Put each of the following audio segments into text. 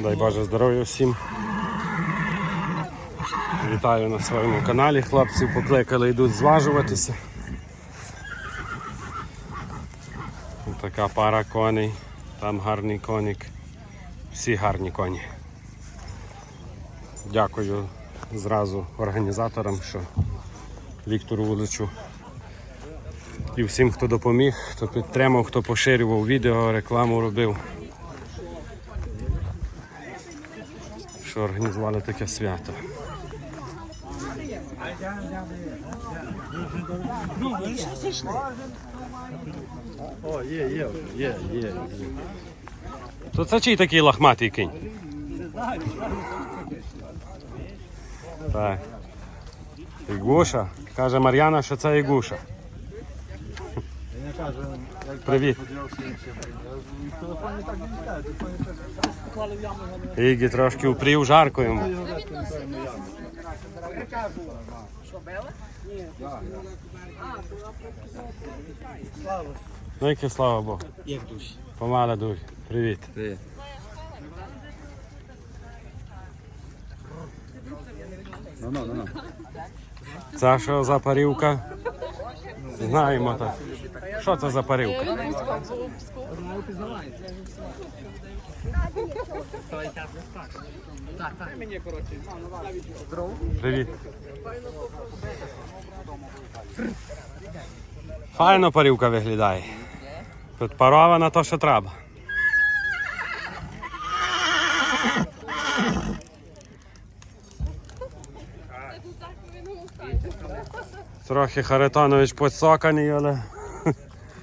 Дай Боже здоров'я всім. Вітаю на своєму каналі. Хлопців покликали, йдуть зважуватися. Така пара коней, там гарний коник. Всі гарні коні. Дякую зразу організаторам, що Віктору Вуличу і всім, хто допоміг, хто підтримав, хто поширював відео, рекламу робив. Що організували таке свято. О, є, є, є, є. То це чий такий лохматий кінь? Так. Ігуша. Каже Мар'яна, що це Ігуша. Я не кажу, як Привіт. Ігі трошки упрів жарко йому. Ну яке слава Богу. Як душі. Помала дуже. Привіт. Привіт. Ну, ну, ну, ну. Це що за парівка? Знаємо так. Що це за парівка? Привіт. Файно парівка виглядає. Тут парована то, що треба. Трохи Харитонович поцоканий, але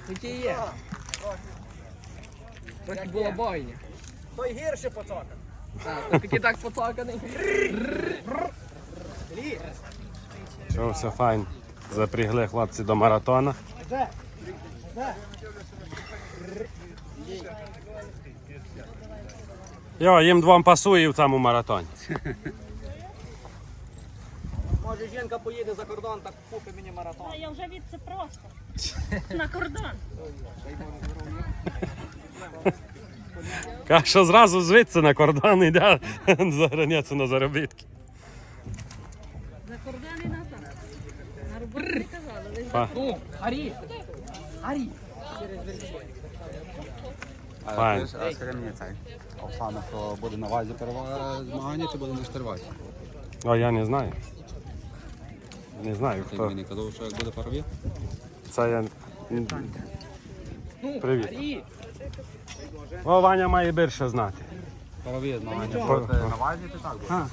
Такі є. Трохи було бойня. Той гірше поцокав. Так, то таки так поцоканий. що все файно. Запрягли хлопці до маратона. Йо, їм двом пасує в цьому маратоні. Може жінка поїде за кордон, так купить мені маратон. А я вже від це просто. На кордон. Каже, що зразу звідси на кордон йде за границю на заробітки. За кордон і назад. На роботу не казали. Ну, Арі! Арі! А скажи мені цей. Оксана, що буде на вазі перевага змагання чи буде на штирвазі? О, я не знаю. Не знаю хто. мені казав, що як буде парові? Це я. Ну, Привіт. О, Ваня має більше знати. Змагання. Нічого. Буде на вазі ти так буде.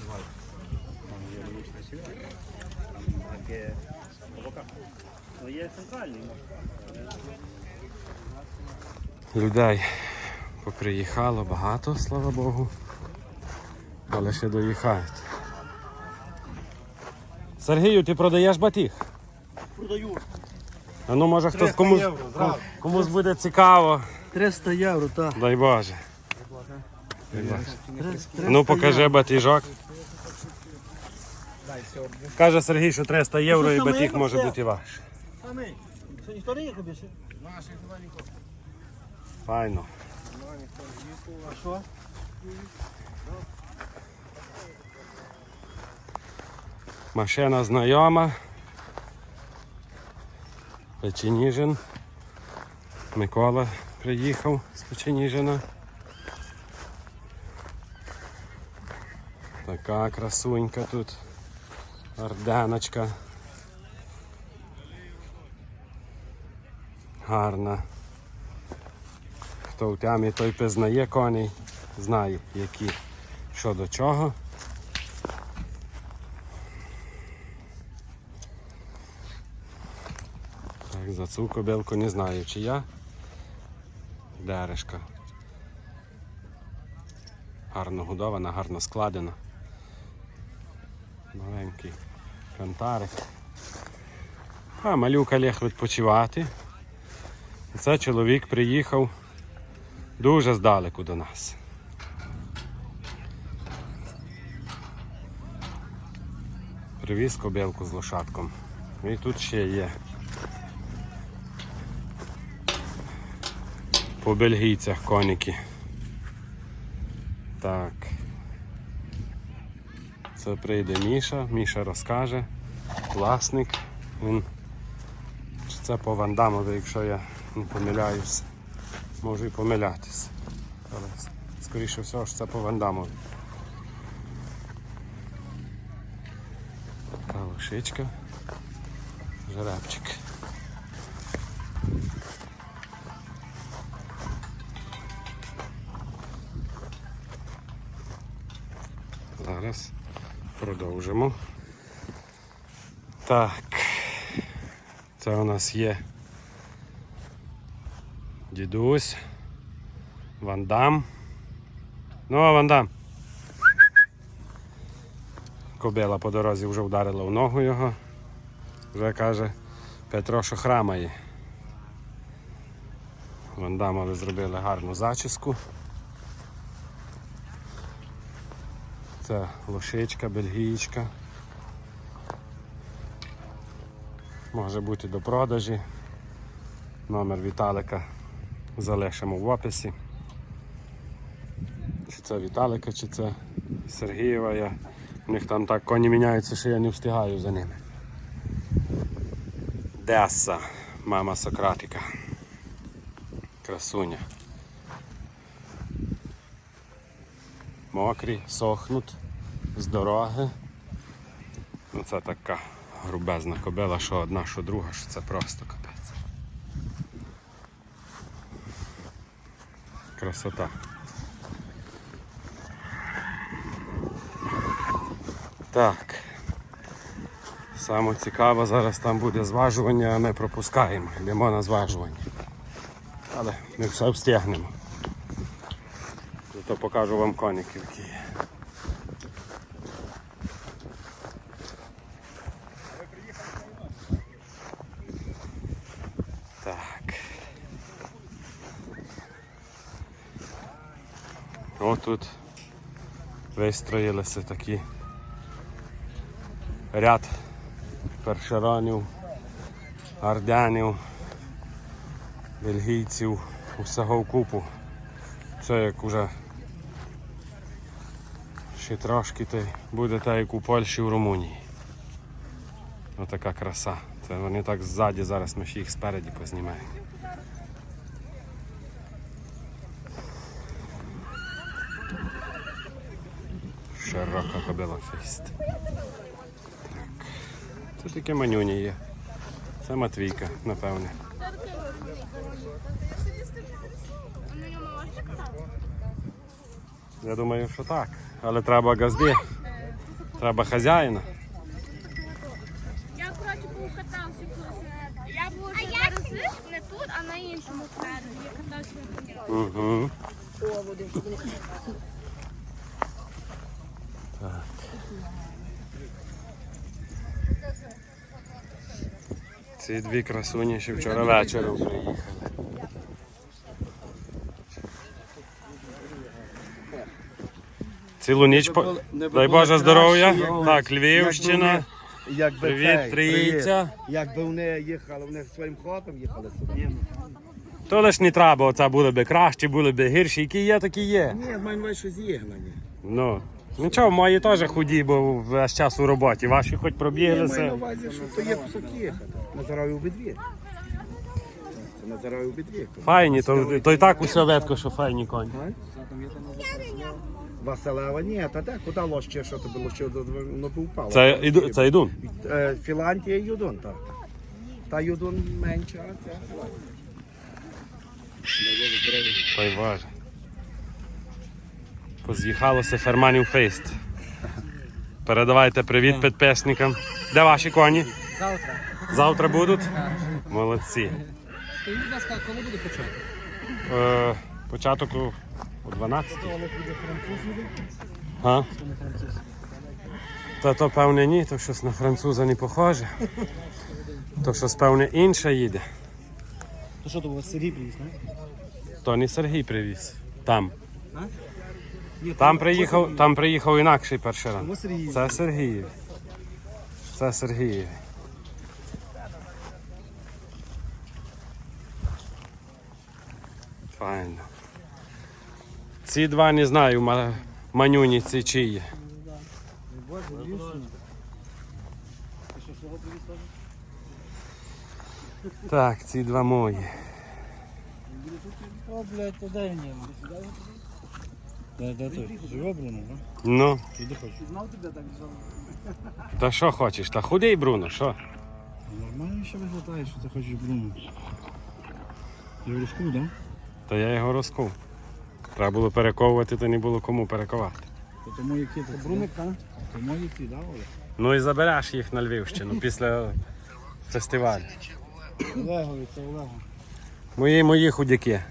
Людей поприїхало багато, слава Богу. Але ще доїхають. Сергію, ти продаєш батіг? Продаю. А ну може хтось комусь, євро, зразу. комусь буде цікаво. 300 євро, так. Дай Боже. Дай Боже. Ну покажи батіжок. Каже Сергій, що 300 євро і батіг може бути ваш. Самий. Що ніхто не їхав більше? Файно. А що? Машина знайома. Печеніжин. Микола приїхав з Печеніжина. Така красунька тут. Орденочка. Гарна. Хто в темі, той пізнає коней, знає, які що до чого. За цю кобилку не знаю, чи я. Дерешка. Гарно годована, гарно складена. Маленький кантарик. А малюка ліг відпочивати. Це чоловік приїхав дуже здалеку до нас. Привіз кобилку з лошадком. І тут ще є. По бельгійцях коніки. Так. Це прийде Міша, Міша розкаже. Власник. Він. Це по Вандамові, якщо я не помиляюся. Можу і помилятися. Але скоріше всього, що це по Вандамові. Така лошичка. Жеребчик. Продовжимо. Так. Це у нас є дідусь. Вандам. Ну, Вандам. Кобила по дорозі вже вдарила в ногу його. Вже каже Петро, що храмає. Вандамові зробили гарну зачіску. Це лошичка, бельгійська. Може бути до продажі. Номер Віталика залишимо в описі. Чи це Віталика, чи це Сергієва. Я... У них там так коні міняються, що я не встигаю за ними. Деса, мама Сократика. Красуня. Мокрі, сохнуть з дороги. Ну це така грубезна кобила, що одна, що друга, що це просто капець. Красота. Так. Саме цікаве, зараз там буде зважування, а ми пропускаємо. Йдемо на зважування. Але ми все встигнемо. Зато покажу вам коників, які є. Так. Отут вистроїлися такі ряд першеронів, ардянів, бельгійців, усього вкупу. Це як уже ще трошки то буде так, як у Польщі в Румунії. Отака краса. Це вони так ззаді, зараз ми ще їх спереді познімаємо. Широка кобила фейст. Так. Це таке манюні є. Це Матвійка, напевне. Я думаю, що так. Але треба газди. Треба хазяїна. Я коротше покатався колись. Я був не тут, а на іншому фермі. Я катався на. Угу. Ці дві красуні ще вчора вечором приїхали. Цілу ніч по... Дай Боже здоров'я. Так, Львівщина. Якби Привіт, Трійця. Якби вони їхали, вони своїм ходом їхали собі. То лиш не треба, оце були би кращі, були б гірші, які є, такі є. Ні, маю на що з'єгнані. Ну. Нічого, мої теж худі, бо весь час у роботі. Ваші хоч Я маю на увазі, що то є кусок їхати. Назираю обидві. Це назираю обидві. Файні, то, то і так усе ветко, що файні коні. Василева, ні, та де, куди лоще, що тобі лоще, воно б упало. Це, іду, це йдун. Е, Філантія і Юдон, так. Та Юдон менша, а це Філантія. Той важе. Поз'їхалося ферманів фейст. Передавайте привіт підписникам. Де ваші коні? Завтра. Завтра будуть? Молодці. Скажіть, будь ласка, коли буде початок? Е, початок о 12. А? Та то певне ні, то щось на француза не похоже. То щось певне інше їде. То що, то у вас Сергій приїзд, не? То не Сергій привіз. Там. Там приїхав, там приїхав інакший перший раз. Це Сергієв. Це Сергієв. Файно. Ці два не знаю, ма- Манюні ці чиї. Ти? Так, ці два мої. О, блядь, то дай мені. Де, де той? Живе Бруно, да? Ну, Іди хоч. Знав тебе так жало? та що хочеш? Та худий, Бруно, що? Нормально ще виглядає, що ти хочеш Бруно. Я розкув, да? Та я його розкув. Треба було перековувати, то не було кому перековати. То тому які то Бруник, так? Тому які, да, Олег? Ну і забереш їх на Львівщину після фестивалю. Олегові, це Олего. Мої мої худяки.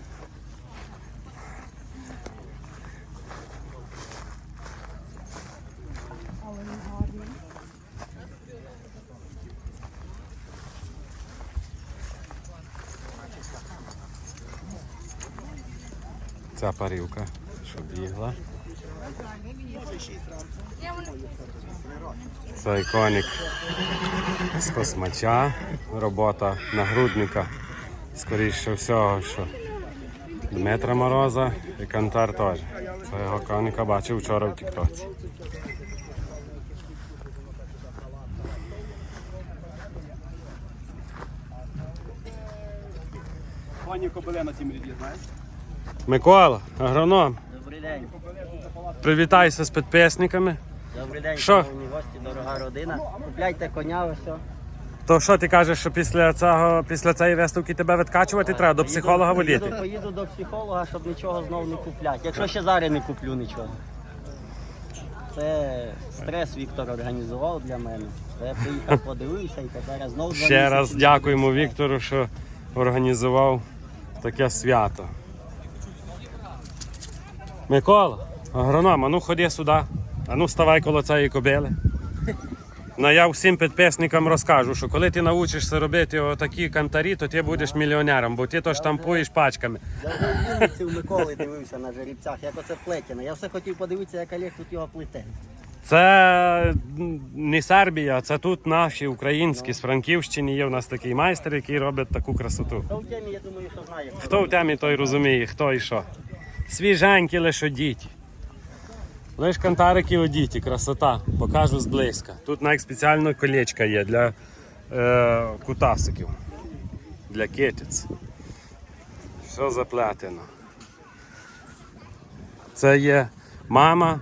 Ця парівка, що бігла. Цей коник з космача, робота нагрудника. Скоріше всього, що Дмитра Мороза і Кантар теж. Цього коника бачив вчора в Тіктоці. Пані Кобиле на цім ряді, знаєш? Микола, агроном, Добрий день. привітайся з підписниками. Добрий день, Що? шановні гості, дорога родина. Купляйте коня, ось. все. То що ти кажеш, що після цього, після цієї виставки тебе відкачувати треба до психолога Поїду- водити? Поїду до психолога, щоб нічого знову не купляти. Якщо ще зараз не куплю нічого. Це стрес Віктор організував для мене. То я приїхав, подивився і тепер знову два Ще раз місяці. дякуємо Віктору, що організував таке свято. Микола, агроном, а ну ходи сюди. А ну ставай коло цієї кобили. Ну, я всім підписникам розкажу, що коли ти навчишся робити отакі кантарі, то ти будеш мільйонером, бо ти то штампуєш пачками. Я вже в Вінниці у Миколи дивився на жеребцях, як оце плетено. Я все хотів подивитися, як Олег тут його плете. Це не Сербія, це тут наші українські з Франківщини. Є в нас такий майстер, який робить таку красоту. Та в темі, я думаю, що знає. Хто в темі, той розуміє, хто і що. Свіженькі лише одіті. Лиш кантарики одіті, красота. Покажу зблизька. Тут навіть спеціально колечка є для е, кутасиків, для кетиць. Все заплетено. Це є мама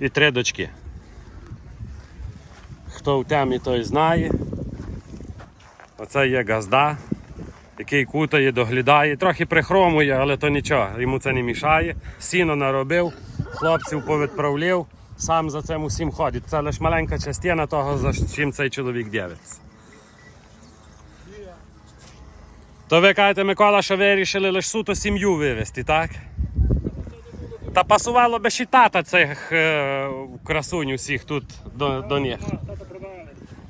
і три дочки. Хто в темі, той знає. Оце є газда який кутає, доглядає, трохи прихромує, але то нічого, йому це не мішає. Сіно наробив, хлопців повідправляв, сам за цим усім ходить. Це лише маленька частина того, за чим цей чоловік дивиться. То ви кажете, Микола, що вирішили лише суто сім'ю вивезти, так? Та пасувало би ще тата цих е, красунь усіх тут до, до них.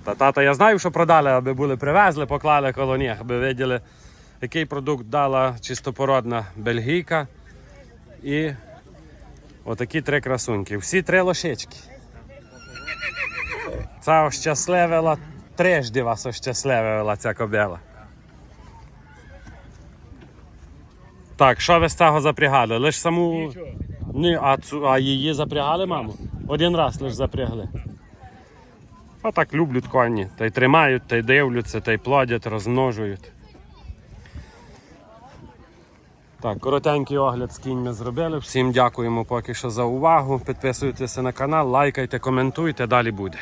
Та тата я знаю, що продали, аби були привезли, поклали коло них, аби виділи, який продукт дала чистопородна бельгійка. І отакі три красуньки. Всі три лошички. Це ощасливила, трижди вас ощасливила ця кобила. Так, що ви з цього запрягали? Лиш саму. Ні, а, цю, а її запрягали, маму? Один раз лише запрягли. А так люблять коні. Та й тримають, та й дивляться, та й плодять, розмножують. Так, коротенький огляд з кіньми зробили. Всім дякуємо поки що за увагу. Підписуйтеся на канал, лайкайте, коментуйте, далі буде.